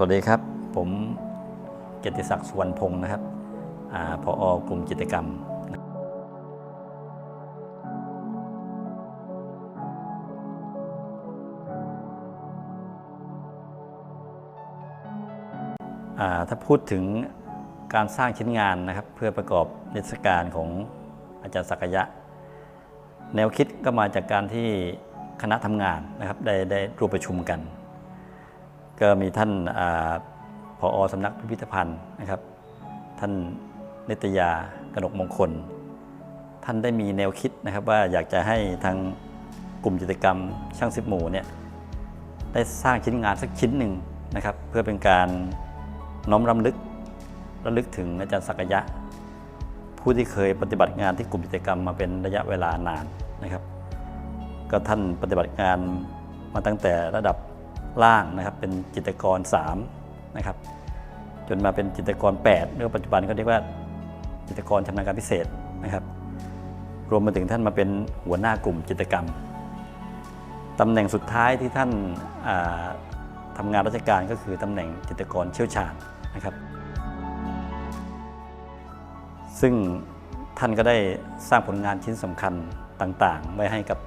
สวัสดีครับ ผมเกียรติศักดิ์สุวรรณพงศ์นะครับอพออกลุ่มกิจกรรม ถ้าพูดถึงการสร้างชิ้นงานนะครับ เพื่อประกอบนิทรรศการของอาจารย์ศักยะ แนวคิดก็มาจากการที่คณะทำงานนะครับได้ได้ร่วมประชุมกัน ก็มีท่านอผอสำนักพิพิธภัณฑ์นะครับ ท่านนิตยากนกมงคล ท่านได้มีแนวคิดนะครับว่าอยากจะให้ทางกลุ่มกิจกรรมช่างสิบหมู่เนี่ยได้สร้างชิ้นงานสักชิ้นหนึ่งนะครับ เพื่อเป็นการน้อมรำลึกระลึกถึงอาจารย์ศักยะ ผู้ที่เคยปฏิบัติงานที่กลุ่มกิจกรรมมาเป็นระยะเวลานานนะครับ ก็ท่านปฏิบัติงานมาตั้งแต่ระดับ ล่างนะครับเป็นจิตรกร3นะครับจนมาเป็นจิตรกร 8เรื่องปัจจุบันก็เรียกว่าจิตกรชำนาญการพิเศษนะครับ รวมมาถึงท่านมาเป็นหัวหน้ากลุ่มจิตกรรมตำแหน่งสุดท้ายที่ท่านาทำงานราชการก็คือตำแหน่งจิตกรเชี่ยวชาญนะครับ ซึ่งท่านก็ได้สร้างผลงานชิ้นสำคัญต่างๆ ไว้ให้กับ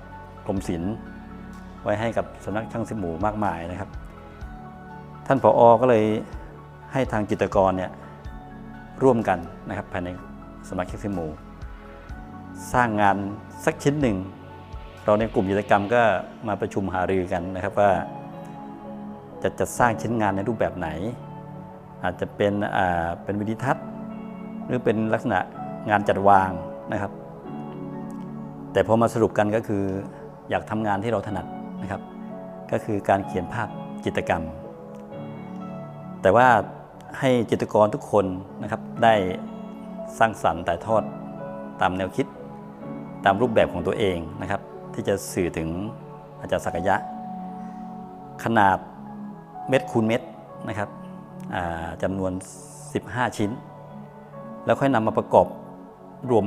กรมศิลป์ ไว้ให้กับสำนักช่างสิบหมู่มากมายนะครับ ท่านผออก็เลยให้ทางจิตรกรเนี่ยร่วมกันนะครับภายในสำนักช่างสิบหมู่ สร้างงานสักชิ้นหนึ่ง เราในกลุ่มกิจกรรมก็มาประชุมหารือกันนะครับว่า จะจะสร้างชิ้นงานในรูปแบบไหน อาจจะเป็นอ่าเป็นวิดีทัศน์ หรือเป็นลักษณะงานจัดวางนะครับ แต่พอมาสรุปกันก็คืออยากทำงานที่เราถนัด นะครับ ก็คือการเขียนภาพจิตกรรม แต่ว่าให้จิตรกรทุกคนนะครับได้สร้างสรรค์แต่ายทอดตามแนวคิดตามรูปแบบของตัวเองนะครับ ที่จะสื่อถึงอาจารย์ศักยะ ขนาดเม็ดคูณเม็ดนะครับจำนวน 15 ชิ้น แล้วค่อยนำมาประกอบรวม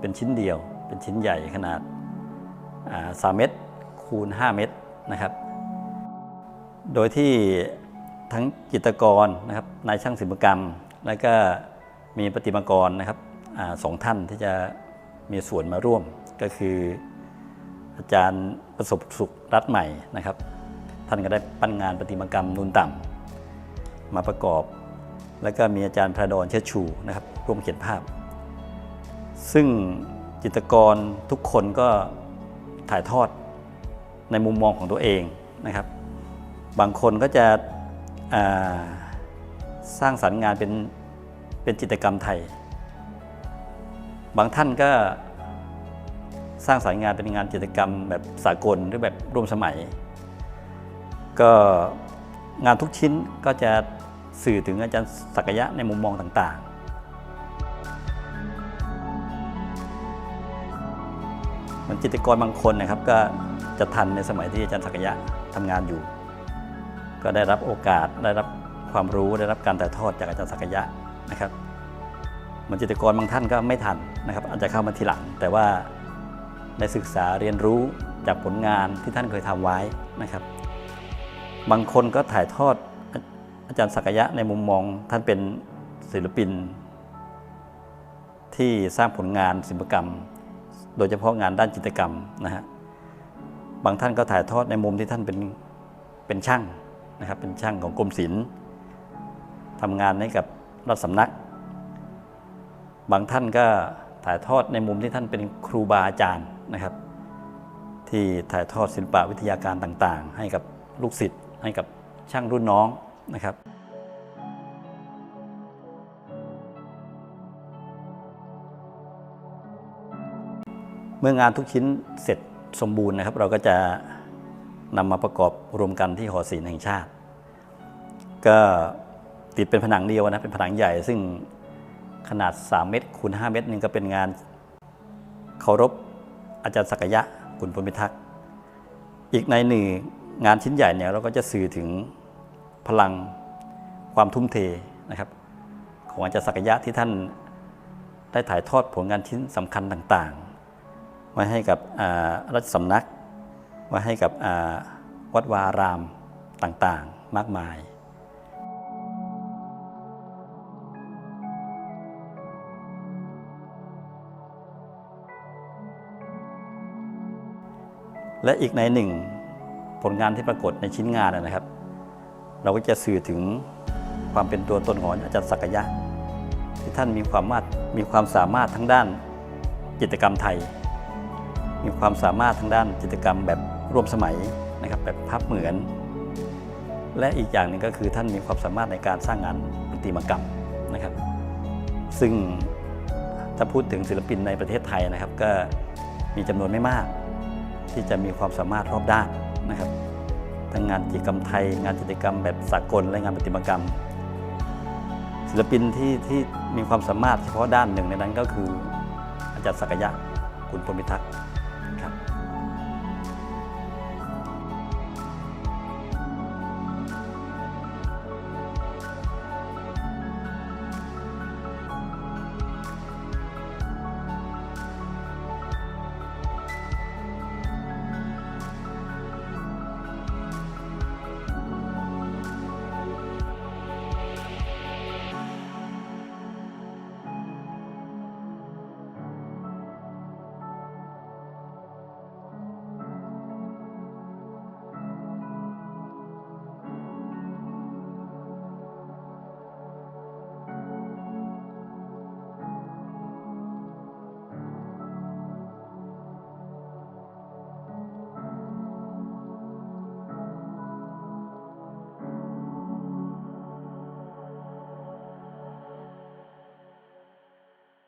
เป็นชิ้นเดียว เป็นชิ้นใหญ่ขนาดอ่า3เมตร คูณ 5 เมตรนะครับ โดยที่ทั้งจิตรกรนะครับนายช่างศิลปกรรม และก็มีประติมากรนะครับอสองท่านที่จะมีส่วนมาร่วมก็คืออาจารย์ประสบสุขรัฐใหม่นะครับ ท่านก็ได้ปั้นงานประติมากรรมนูนต่ำมาประกอบ แล้วก็มีอาจารย์พระดอนเชิดชูนะครับร่วมเขียนภาพ ซึ่งจิตรกรทุกคนก็ถ่ายทอด ในมุมมองของตัวเองนะครับ บางคนก็จะสร้างสรรค์งานเป็นเป็นจิตรกรรมไทย บางท่านก็สร้างสรรค์งานเป็นงานจิตรกรรมแบบสากลหรือแบบร่วมสมัย ก็งานทุกชิ้นก็จะสื่อถึงอาจารย์ศักยะในมุมมองต่างๆ มันจิตรกรบางคนนะครับก็ จะทันในสมัยที่อาจารย์ศักยะทำงานอยู่ ก็ได้รับโอกาสได้รับความรู้ได้รับการถ่ายทอดจากอาจารย์ศักยะนะครับมันจิตรกรบางท่านก็ไม่ทันนะครับอาจจะเข้ามาทีหลัง แต่ว่าได้ศึกษาเรียนรู้จากผลงานที่ท่านเคยทำไว้นะครับ บางคนก็ถ่ายทอดอาอาจารย์ศักยะในมุมมองท่านเป็นศิลปิน ที่สร้างผลงานศิลปกรรม โดยเฉพาะงานด้านจิตรกรรมนะฮะ บางท่านก็ถ่ายทอดในมุมที่ท่านเป็นเป็นช่างนะครับ เป็นช่างของกรมศิลป์ทำงานให้กับรัฐสำนัก บางท่านก็ถ่ายทอดในมุมที่ท่านเป็นครูบาอาจารย์นะครับ ที่ถ่ายทอดศิลปะวิทยาการต่างๆ ให้กับลูกศิษย์ให้กับช่างรุ่นน้องนะครับเมื่องานทุกชิ้นเสร็จ สมบูรณ์นะครับ เราก็จะนำมาประกอบรวมกันที่หอศิลป์แห่งชาติ ก็ติดเป็นผนังเดียวนะเป็นผนังใหญ่ ซึ่งขนาด 3 เมตรคูณ5เมตรนึงก็เป็นงานเคารพอาจารย์ศักยะกุลพลพิทักษ์อีกในหนึ่งงานชิ้นใหญ่เนี่ยเราก็จะสื่อถึงพลังความทุ่มเทนะครับ ของอาจารย์ศักยะที่ท่านได้ถ่ายทอดผลงานชิ้นสำคัญต่าง ไว้ให้กับรัฐสำนัก ไว้ให้กับวัดวารามต่างๆ มากมายและอีกในหนึ่งผลงานที่ปรากฏในชิ้นงานนะครับ เราก็จะสื่อถึงความเป็นตัวตนของอาจารย์ศักยะ ที่ท่านมีความมามีความสามารถทั้งด้านจิตกรรมไทย มีความสามารถทางด้านจิตรกรรมแบบร่วมสมัยนะครับแบบภาพเหมือน และอีกอย่างหนึ่งก็คือท่านมีความสามารถในการสร้างงานประติมากรรมนะครับ ซึ่งถ้าพูดถึงศิลปินในประเทศไทยนะครับ ก็มีจำนวนไม่มาก ที่จะมีความสามารถรอบด้านนะครับทั้งงานจิตรกรรมไทย งานจิตรกรรมแบบสากลและงานประติมากรรม ศิลปินที่ที่มีความสามารถเฉพาะด้านหนึ่งในนั้นก็คืออาจารย์ศักยะคุณพรมิทักษ์